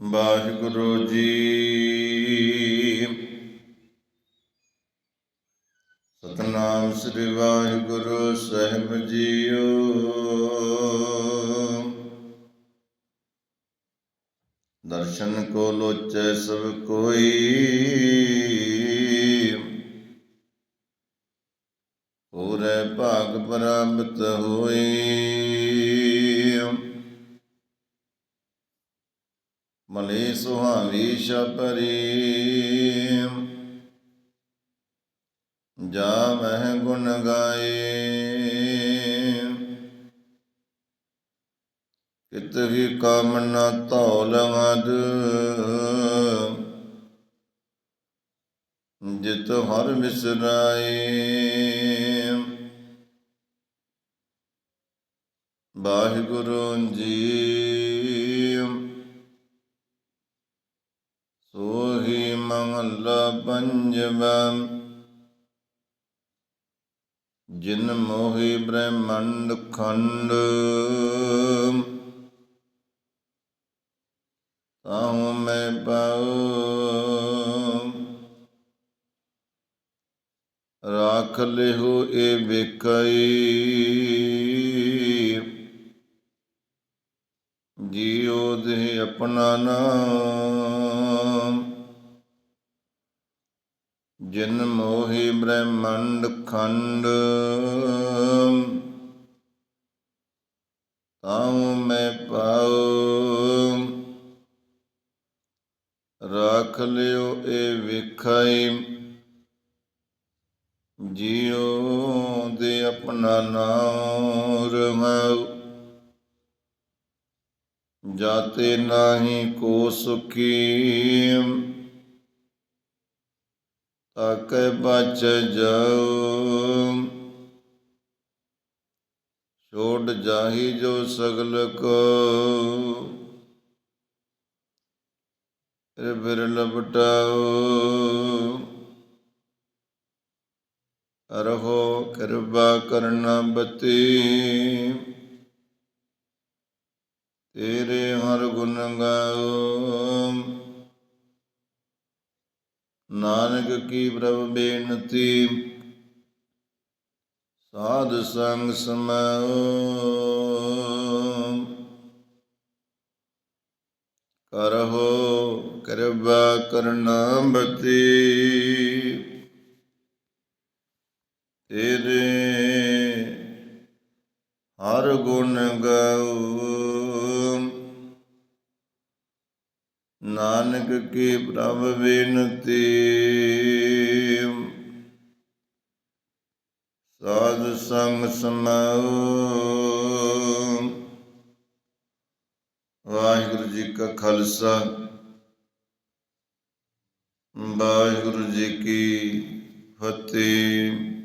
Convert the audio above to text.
ਵਾਹਿਗੁਰੂ ਜੀ। ਸਤਨਾਮ ਸ੍ਰੀ ਵਾਹਿਗੁਰੂ ਸਾਹਿਬ ਜੀਓ। ਦਰਸ਼ਨ ਕੋ ਲੋਚੈ ਸਭ ਕੋਈ। ਪੂਰੇ ਭਾਗ ਪ੍ਰਾਪਤ ਹੋਈ ਮਲੇ ਸੁਹਾਵੀ ਸ਼ਪਰੀ ਜਾ ਮਹਿ ਗੁਣ ਗਾਏ। ਕਿਤ ਹੀ ਕਾਮ ਨਾ ਧੌਲ ਮਦ। ਜਿਤ ਹਰ ਵਿਸਰਾਏ। ਵਾਹਿਗੁਰੂ ਜੀ ਮਹੱਲਾ ਪੰਜਵਾ ਜਿਨ ਮੋਹਿ ਬ੍ਰਹਮੰਡ ਖੰਡ, ਤਾਹੂ ਮੈਂ ਪਾਉ। ਰਾਖ ਲਿਹੁ ਏ ਵੇਖਈ। ਜੀਉ ਦੇ ਆਪਣਾ ਨਾਮ। ਜਿਨ ਮੋਹਿ ਬ੍ਰਹਮੰਡ ਖੰਡ, ਤਾਉ ਮੈਂ ਪਾਉ ਰੱਖ ਲਿਓ ਇਹ ਵਿਖਾਈ, ਜੀਉ ਦੇ ਆਪਣਾ ਨਾਮ ਰਮਾਉ ਜਾਤੇ ਨਾਹੀ ਕੋ ਸੁਖੀ ਤਾਕੈ ਬਚ ਜਾਉ। ਛੋੜ ਜਾਹੀ ਜੋ ਸਗਲ ਕੋ ਰੇ ਬਿਰ ਲਪਟਾਉ। ਅਰਹੋ ਕਿਰਪਾ ਕਰਨਾ ਬਤੀ, ਤੇਰੇ ਹਰ ਗੁਣ ਗਾਉ। ਨਾਨਕ ਕੀ ਪ੍ਰਭ ਬੇਨਤੀ? ਸਾਧ ਸੰਗ ਸਮਾਉ ਕਰਹੁ ਕਿਰਪਾ ਕਰਨਾ ਬਤੀ ਤੇਰੇ ਹਰ ਗੁਣ ਗਾਉ ਨਾਨਕ ਕੀ ਪ੍ਰਭ ਬੇਨਤੀ। ਸਾਧ ਸੰਗ ਸਮਾਉ ਵਾਹਿਗੁਰੂ ਜੀ ਕਾ ਖਾਲਸਾ। ਵਾਹਿਗੁਰੂ ਜੀ ਕੀ ਫਤਿਹ।